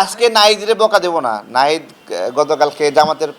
আজকে নাইদরে বকা দেবো না। নাইদ গতকালকে জামাতের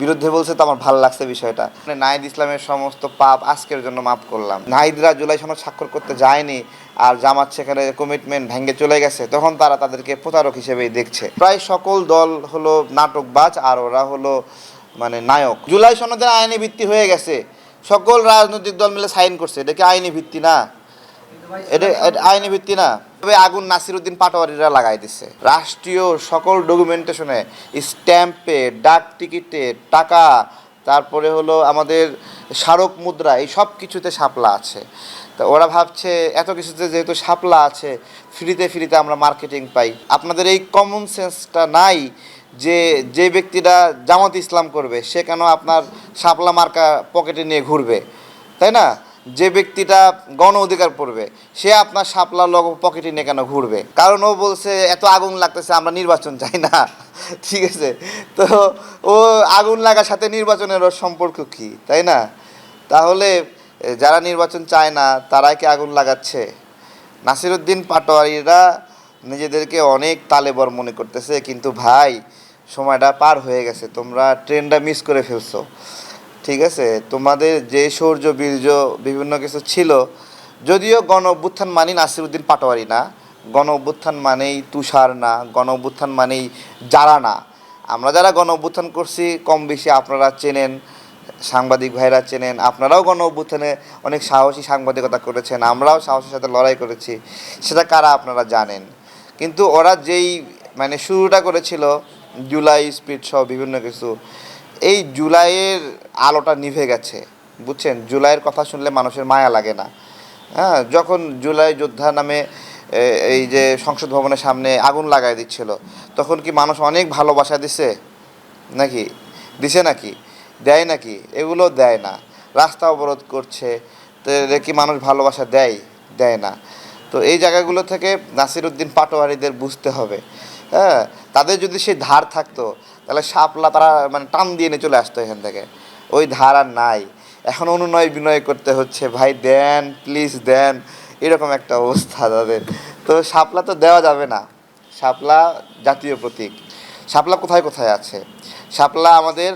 বিরুদ্ধে বলছে তো আমার ভালো লাগছে বিষয়টা। মানে নাইদ ইসলামের সমস্ত পাপ আজকের জন্য মাফ করলাম। নাইদরা জুলাই সনদ স্বাক্ষর করতে যায়নি আর জামাত সেখানে কমিটমেন্ট ভেঙে চলে গেছে। তখন তারা তাদেরকে প্রতারক হিসেবেই দেখছে। প্রায় সকল দল হলো নাটকবাজ আর ওরা হলো মানে নায়ক। জুলাই সনদের আইনি ভিত্তি হয়ে গেছে। সকল রাজনৈতিক দল মিলে সাইন করছে। এটা কি আইনি ভিত্তি না? এটা আইনি ভিত্তি না। তবে আগুন নাসিরুদ্দিন পাটোয়ারিরা লাগাই দিচ্ছে রাষ্ট্রীয় সকল ডকুমেন্টেশনে স্ট্যাম্পে, ডাক টিকিটে, টাকা, তারপরে হলো আমাদের স্মারক মুদ্রা, এই সব কিছুতে শাপলা আছে। তো ওরা ভাবছে, এত কিছুতে যেহেতু শাপলা আছে, ফ্রিতে ফ্রিতে আমরা মার্কেটিং পাই। আপনাদের এই কমন সেন্সটা নাই যে যে ব্যক্তিটা জামাত ইসলাম করবে, সে কেন আপনার শাপলা মার্কা পকেটে নিয়ে ঘুরবে? তাই না? যে ব্যক্তিটা গণ অধিকার পড়বে, সে আপনার শাপলা লগো পকেটে নিয়ে কেন ঘুরবে? কারণ ও বলছে, এত আগুন লাগতেছে, আমরা নির্বাচন চাই না। ঠিক আছে? তো ও আগুন লাগার সাথে নির্বাচনের সম্পর্ক কি, তাই না? তাহলে যারা নির্বাচন চায় না, তারাই কি আগুন লাগাচ্ছে? নাসিরুদ্দিন পাটোয়ারিরা নিজেদেরকে অনেক তালেবর মনে করতেছে, কিন্তু ভাই, সময়টা পার হয়ে গেছে, তোমরা ট্রেনটা মিস করে ফেলছো। ঠিক আছে? তোমাদের যে শৌর্য বীর্য, বিভিন্ন কিছু ছিল, যদিও গণ অভ্যুত্থান মানি নাসিরুদ্দিন পাটোয়ারি না, গণ অভ্যুত্থান মানেই তুষার না, গণ অভ্যুত্থান মানেই যারা না। আমরা যারা গণ অভ্যুত্থান করছি, কম বেশি আপনারা চেনেন, সাংবাদিক ভাইরা চেনেন, আপনারাও গণ অভ্যুত্থানে অনেক সাহসী সাংবাদিকতা করেছেন, আমরাও সাহসের সাথে লড়াই করেছি, সেটা কারা আপনারা জানেন? কিন্তু ওরা যেই মানে শুরুটা করেছিল, জুলাই স্পিড সহ বিভিন্ন কিছু এই জুলাইয়ের আলোটা নিভে গেছে, বুঝছেন? জুলাইয়ের কথা শুনলে মানুষের মায়া লাগে না। হ্যাঁ যখন জুলাই যোদ্ধা নামে এই যে সংসদ ভবনের সামনে আগুন লাগাই দিচ্ছিল, তখন কি মানুষ অনেক ভালোবাসা দিছে? নাকি? দিছে নাকি? দেয় নাকি? এগুলো দেয় না। রাস্তা অবরোধ করছে, তো কি মানুষ ভালোবাসা দেয়? দেয় না। তো এই জায়গাগুলো থেকে নাসিরুদ্দিন পাটোয়ারিদের বুঝতে হবে। হ্যাঁ তাদের যদি সেই ধার থাকতো তাহলে শাপলা তারা মানে টান দিয়ে নিয়ে চলে আসতো এখান থেকে। ওই ধার নাই। এখন অনুনয় বিনয় করতে হচ্ছে, ভাই, দেন প্লিজ দেন। এরকম একটা অবস্থা তাদের। তো শাপলা তো দেওয়া যাবে না। শাপলা জাতীয় প্রতীক। শাপলা কোথায় কোথায় আছে? শাপলা আমাদের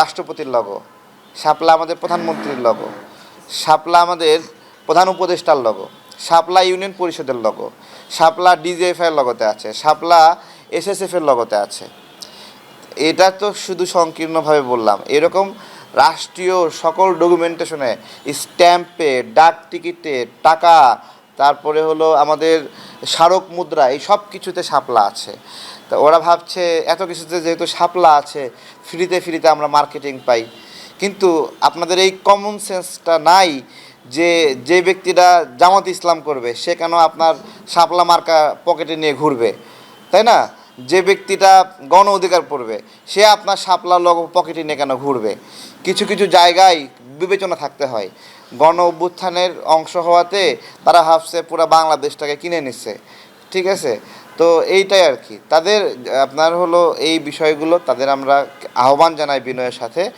রাষ্ট্রপতির লগো। শাপলা আমাদের প্রধানমন্ত্রীর লগো। শাপলা আমাদের প্রধান উপদেষ্টার লগো। শাপলা ইউনিয়ন পরিষদের লগো। শাপলা ডিজিএফ এর লগতে আছে। শাপলা এসএসএফ এর লগতে আছে। এটা তো শুধু সংকীর্ণভাবে বললাম। এরকম রাষ্ট্রীয় সকল ডকুমেন্টেশনে স্ট্যাম্পে ডাক টিকিটে টাকা, তারপরে হলো আমাদের স্মারক মুদ্রা, এই সব কিছুতে শাপলা আছে। তো ওরা ভাবছে এত কিছুতে যেহেতু শাপলা আছে, ফ্রিতে ফ্রিতে আমরা মার্কেটিং পাই। কিন্তু আপনাদের এই কমন সেন্সটা নাই যে যে ব্যক্তিটা জামাত ইসলাম করবে, সে কেন আপনার শাপলা মার্কা পকেটে নিয়ে ঘুরবে? তাই না? যে ব্যক্তিটা গণ অধিকার পড়বে সে আপনার শাপলা লগ পকেটে নিয়ে কেন ঘুরবে? কিছু কিছু জায়গায় বিবেচনা থাকতে হয়। গণ অভ্যুত্থানের অংশ হওয়াতে তারা ভাবছে পুরো বাংলাদেশটাকে কিনে নিচ্ছে। ঠিক আছে? তো এইটাই আর কি। তাদের, আপনার হলো এই বিষয়গুলো, তাদের আমরা আহ্বান জানাই বিনয়ের সাথে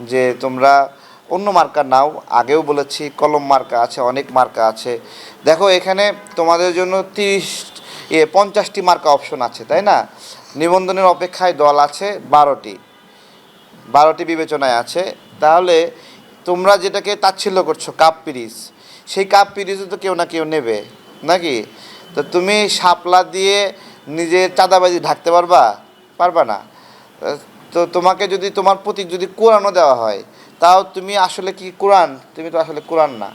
যে তোমরা অন্য মার্কা নাও। আগেও বলেছি, কলম মার্কা আছে, অনেক মার্কা আছে। দেখো, এখানে তোমাদের জন্য তিরিশ এ পঞ্চাশটি মার্কা অপশন আছে, তাই না? নিবন্ধনের অপেক্ষায় দল আছে বারোটি। বারোটি বিবেচনায় আছে। তাহলে তোমরা যেটাকে তাচ্ছিল্য করছ কাপ পিরিজ, সেই কাপ পিরিজও তো কেউ না কেউ নেবে, নাকি? তো তুমি শাপলা দিয়ে নিজের চাঁদাবাজি ঢাকতে পারবা? পারবা না। তো তোমাকে যদি তোমার প্রতীক যদি কোরআনও দেওয়া হয়, তাও তুমি আসলে কি কোরআন? তুমি তো আসলে কোরআন না।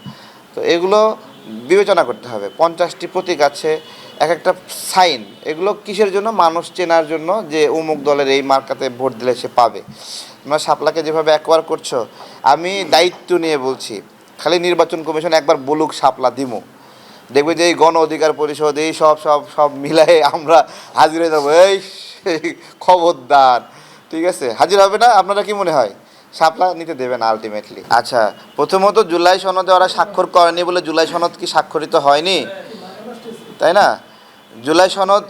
তো এগুলো বিবেচনা করতে হবে। পঞ্চাশটি প্রতীক আছে এক একটা সাইন, এগুলো কিসের জন্য? মানুষ চেনার জন্য যে অমুক দলের এই মার্কাতে ভোট দিলে সে পাবে। তোমরা সাপলাকে যেভাবে একবার করছ, আমি দায়িত্ব নিয়ে বলছি, খালি নির্বাচন কমিশন একবার বলুক সাপলা দিমু। দেখবে যে এই গণ অধিকার পরিষদ, এই সব সব সব মিলাই আমরা হাজির হয়ে যাব। এই খবরদার, ঠিক আছে? হাজির হবে না? আপনারা কি মনে হয়? শাপলা নিতে দেবে না আলটিমেটলি আচ্ছা প্রথমত জুলাই সনদে ওরা স্বাক্ষর করেনি বলে জুলাই সনদ কি স্বাক্ষরিত হয়নি? তাই না? জুলাই সনদ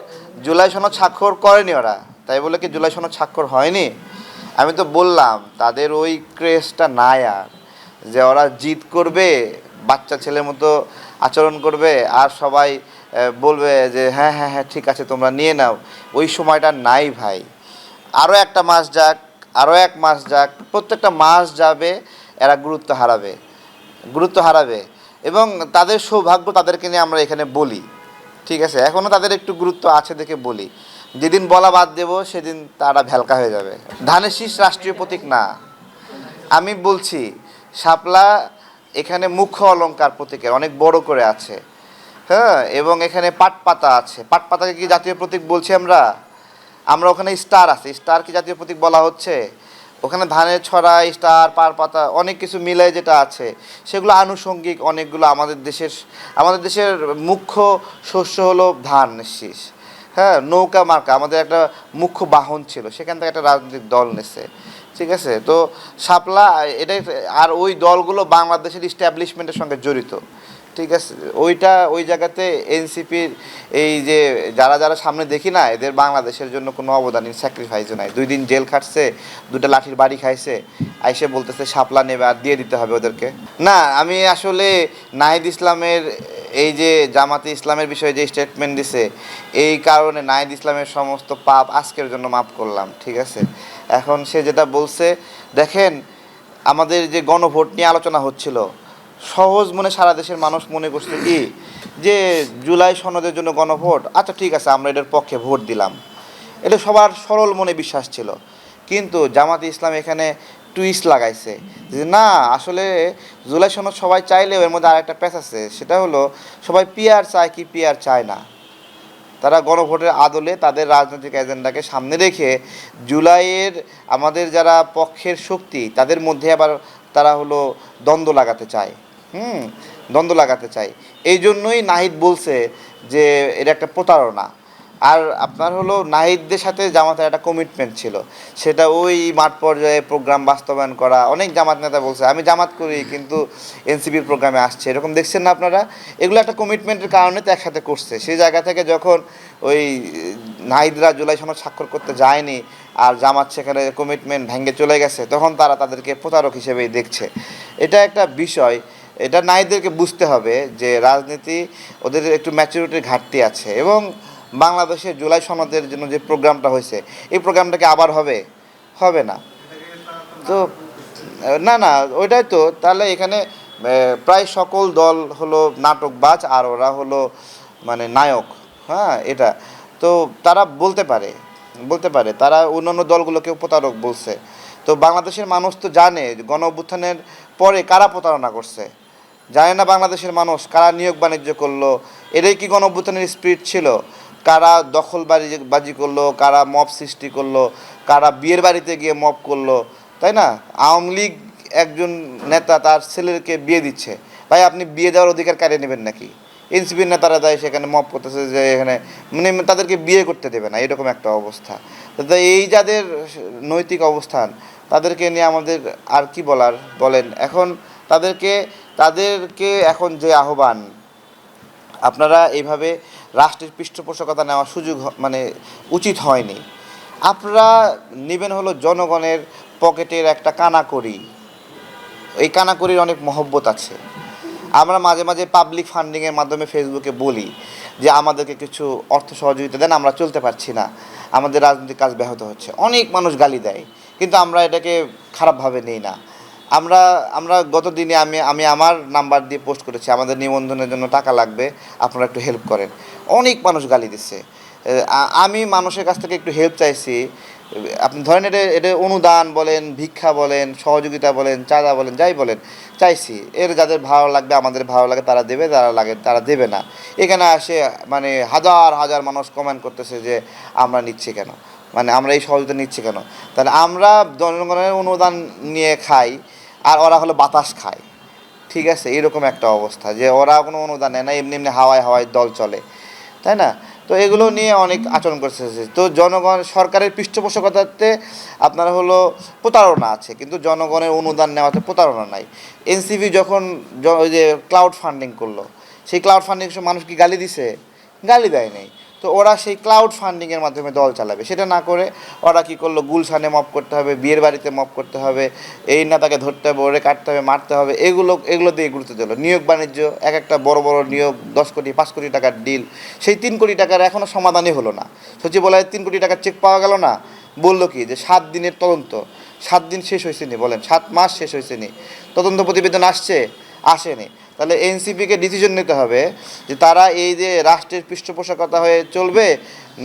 জুলাই সনদ স্বাক্ষর করেনি ওরা। তাই বলে কি জুলাই সনদ স্বাক্ষর হয়নি? আমি তো বললাম, তাদের ওই ক্রেজটা নাই আর। যে ওরা জিত করবে, বাচ্চা ছেলের মতো আচরণ করবে, আর সবাই বলবে যে হ্যাঁ হ্যাঁ হ্যাঁ ঠিক আছে, তোমরা নিয়ে নাও। ওই সময়টা নাই ভাই। আরও একটা মাস যাক আরও এক মাস যাক, প্রত্যেকটা মাস যাবে, এরা গুরুত্ব হারাবে। গুরুত্ব হারাবে। এবং তাদের সৌভাগ্য তাদেরকে নিয়ে আমরা এখানে বলি। ঠিক আছে এখনও তাদের একটু গুরুত্ব আছে দেখে বলি। যেদিন বলা বাদ দেবো, সেদিন তারা ভ্যালকা হয়ে যাবে। ধানের শীষ রাষ্ট্রীয় প্রতীক না। আমি বলছি, শাপলা এখানে মুখ্য অলঙ্কার প্রতীকের, অনেক বড় করে আছে। হ্যাঁ এবং এখানে পাট পাতা আছে। পাট পাতাকে কি জাতীয় প্রতীক বলছি আমরা? আমরা ওখানে স্টার আছে। স্টার কি জাতীয় প্রতীক বলা হচ্ছে? ওখানে ধানের ছড়া, স্টার, পার পাতা, অনেক কিছু মিলে যেটা আছে, সেগুলো আনুষঙ্গিক অনেকগুলো আমাদের দেশের আমাদের দেশের মুখ্য শস্য হলো ধান শীষ হ্যাঁ নৌকা মার্কা, আমাদের একটা মুখ্য বাহন ছিল, সেখান থেকে একটা রাজনৈতিক দল নেছে। ঠিক আছে? তো শাপলা এটাই আর ওই দলগুলো বাংলাদেশের ইস্টাবলিশমেন্টের সঙ্গে জড়িত। ঠিক আছে, ওইটা ওই জায়গাতে এনসিপির এই যে যারা যারা সামনে দেখি না, এদের বাংলাদেশের জন্য কোনো অবদান স্যাক্রিফাইসও নাই। দুই দিন জেল খাটছে দুটো লাঠির বাড়ি খাইছে, আইসে বলতেছে শাপলা নেবে আর দিয়ে দিতে হবে ওদেরকে। না, আমি আসলে নাহিদ ইসলামের এই যে জামাতে ইসলামের বিষয়ে যে স্টেটমেন্ট দিছে, এই কারণে নাহিদ ইসলামের সমস্ত পাপ আজকের জন্য মাফ করলাম, ঠিক আছে? এখন সে যেটা বলছে, দেখেন, আমাদের যে গণভোট নিয়ে আলোচনা হচ্ছিল সহজ মনে সারা দেশের মানুষ মনে করছে কি, যে জুলাই সনদের জন্য গণভোট আচ্ছা ঠিক আছে, আমরা এটার পক্ষে ভোট দিলাম। এটা সবার সরল মনে বিশ্বাস ছিল। কিন্তু জামাতে ইসলাম এখানে টুইস্ট লাগাইছে যে না, আসলে জুলাই সনদ সবাই চাইলেও এর মধ্যে আরেকটা প্যাচ আছে, সেটা হলো সবাই পিয়ার চায় কি পিয়ার চায় না। তারা গণভোটের আদলে তাদের রাজনৈতিক এজেন্ডাকে সামনে রেখে জুলাইয়ের আমাদের যারা পক্ষের শক্তি, তাদের মধ্যে আবার তারা হলো দ্বন্দ্ব লাগাতে চায়। হুম, দ্বন্দ্ব লাগাতে চাই। এই জন্যই নাহিদ বলছে যে এটা একটা প্রতারণা। আর আপনার হলো নাহিদদের সাথে জামাতের একটা কমিটমেন্ট ছিল। সেটা ওই মাঠ পর্যায়ে প্রোগ্রাম বাস্তবায়ন করা, অনেক জামাত নেতা বলছে, আমি জামাত করি, কিন্তু এনসিপির প্রোগ্রামে আসছে। এরকম দেখছেন না আপনারা? এগুলো একটা কমিটমেন্টের কারণে তো একসাথে করছে। সেই জায়গা থেকে যখন ওই নাহিদরা জুলাই সনদ স্বাক্ষর করতে যায়নি আর জামাত সেখানে কমিটমেন্ট ভেঙে চলে গেছে, তখন তারা তাদেরকে প্রতারক হিসেবেই দেখছে। এটা একটা বিষয়। এটা নাইদেরকে বুঝতে হবে যে রাজনীতি ওদের একটু ম্যাচুরিটির ঘাটতি আছে এবং বাংলাদেশে জুলাই সনদের জন্য যে প্রোগ্রামটা হয়েছে, এই প্রোগ্রামটাকে আবার হবে? হবে না। তো, না না, ওইটাই তো। তাহলে এখানে প্রায় সকল দল হলো নাটকবাজ আর ওরা হলো মানে নায়ক। হ্যাঁ এটা। তো তারা বলতে পারে বলতে পারে। তারা অন্যান্য দলগুলোকে প্রতারক বলছে। তো বাংলাদেশের মানুষ তো জানে গণ অভ্যুত্থানের পরে কারা প্রতারণা করছে। জানে না বাংলাদেশের মানুষ কারা নিয়োগ বাণিজ্য করল, এটাই কি গণ অভ্যুত্থানের স্পিরিট ছিল? কারা দখল বাড়ি বাজি করল, কারা মব সৃষ্টি করল, কারা বিয়ের বাড়িতে গিয়ে মব করল, তাই না? আওয়ামী লীগ একজন নেতা তার ছেলেকে বিয়ে দিচ্ছে। ভাই, আপনি বিয়ে দেওয়ার অধিকার কারিয়ে নেবেন নাকি? এনসিপির নেতারা দেয় সেখানে মব করতেছে যে এখানে মানে তাদেরকে বিয়ে করতে দেবে না, এরকম একটা অবস্থা। এই যাদের নৈতিক অবস্থান, তাদেরকে নিয়ে আমাদের আর কি বলার? বলেন, এখন তাদেরকে তাদেরকে এখন যে আহ্বান, আপনারা এইভাবে রাষ্ট্রের পৃষ্ঠপোষকতা নেওয়ার সুযোগ মানে উচিত হয়নি। আপনারা নেবেন হলো জনগণের পকেটের একটা কানাকড়ি। এই কানাকড়ির অনেক মহব্বত আছে। আমরা মাঝে মাঝে পাবলিক ফান্ডিংয়ের মাধ্যমে ফেসবুকে বলি যে, আমাদেরকে কিছু অর্থ সহযোগিতা দেন, আমরা চলতে পারছি না। আমাদের রাজনৈতিক কাজ ব্যাহত হচ্ছে। অনেক মানুষ গালি দেয়, কিন্তু আমরা এটাকে খারাপভাবে নিই না। আমরা আমরা গত দিনে আমি আমি আমার নাম্বার দিয়ে পোস্ট করেছি, আমাদের নিবন্ধনের জন্য টাকা লাগবে, আপনারা একটু হেল্প করেন। অনেক মানুষ গালি দিচ্ছে। আমি মানুষের কাছ থেকে একটু হেল্প চাইছি। আপনি ধরেন এটা এটা অনুদান বলেন, ভিক্ষা বলেন, সহযোগিতা বলেন, চাঁদা বলেন, যাই বলেন, চাইছি। এর যাদের ভালো লাগবে, আমাদের ভালো লাগে, তারা দেবে, যারা লাগে, তারা দেবে না। এখানে আসে মানে হাজার হাজার মানুষ কমেন্ট করতেছে যে, আমরা নিচ্ছি কেন? মানে আমরা এই সহযোগিতা নিচ্ছি কেন? তাহলে আমরা জনগণের অনুদান নিয়ে খাই আর ওরা হলো বাতাস খায়। ঠিক আছে? এরকম একটা অবস্থা যে ওরা কোনো অনুদান নেয় না, এমনি এমনি হাওয়ায় হাওয়ায় দল চলে। তাই না? তো এগুলো নিয়ে অনেক আচরণ করছে তো জনগণ, সরকারের পৃষ্ঠপোষকতাতে আপনার হলো প্রতারণা আছে, কিন্তু জনগণের অনুদান নেওয়াতে প্রতারণা নাই। এনসিপি যখন ওই যে ক্লাউড ফান্ডিং করল, সেই ক্লাউড ফান্ডিং মানুষ কি গালি দিছে? গালি দেয় নাই। তো ওরা সেই ক্লাউড ফান্ডিংয়ের মাধ্যমে দল চালাবে। সেটা না করে ওরা কি করল? গুলশানে মপ করতে হবে, বিয়ের বাড়িতে মপ করতে হবে, এই নেতাকে ধরতে হবে, ওরে কাটতে হবে, মারতে হবে, এগুলো এগুলো দিয়ে গুরুত্ব দিল। নিয়োগ বাণিজ্য, এক একটা বড় বড় নিয়োগ, দশ কোটি, পাঁচ কোটি টাকার ডিল সেই তিন কোটি টাকার এখনও সমাধানই হলো না। সচিবালয়ে তিন কোটি টাকার চেক পাওয়া গেল না? বলল কি যে, সাত দিনের তদন্ত, সাত দিন শেষ হয়েছে নি? বলেন, সাত মাস শেষ হয়েছে নি। তদন্ত প্রতিবেদন আসছে আসেনি। তাহলে এনসিপিকে ডিসিশন নিতে হবে যে তারা এই যে রাষ্ট্রের পৃষ্ঠপোষকতা হয়ে চলবে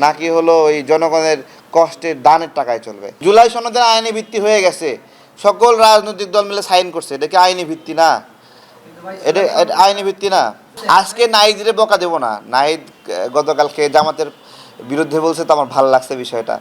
নাকি হলো ওই জনগণের কষ্টের দানের টাকায় চলবে। জুলাই সনদের আইনি ভিত্তি হয়ে গেছে। সকল রাজনৈতিক দল মিলে সাইন করছে। এটা কি আইনি ভিত্তি না? এটা আইনি ভিত্তি না। আজকে নাইদরে বকা দেবো না। নাইদ গতকালকে জামাতের বিরুদ্ধে বলছে, তো আমার ভালো লাগছে বিষয়টা।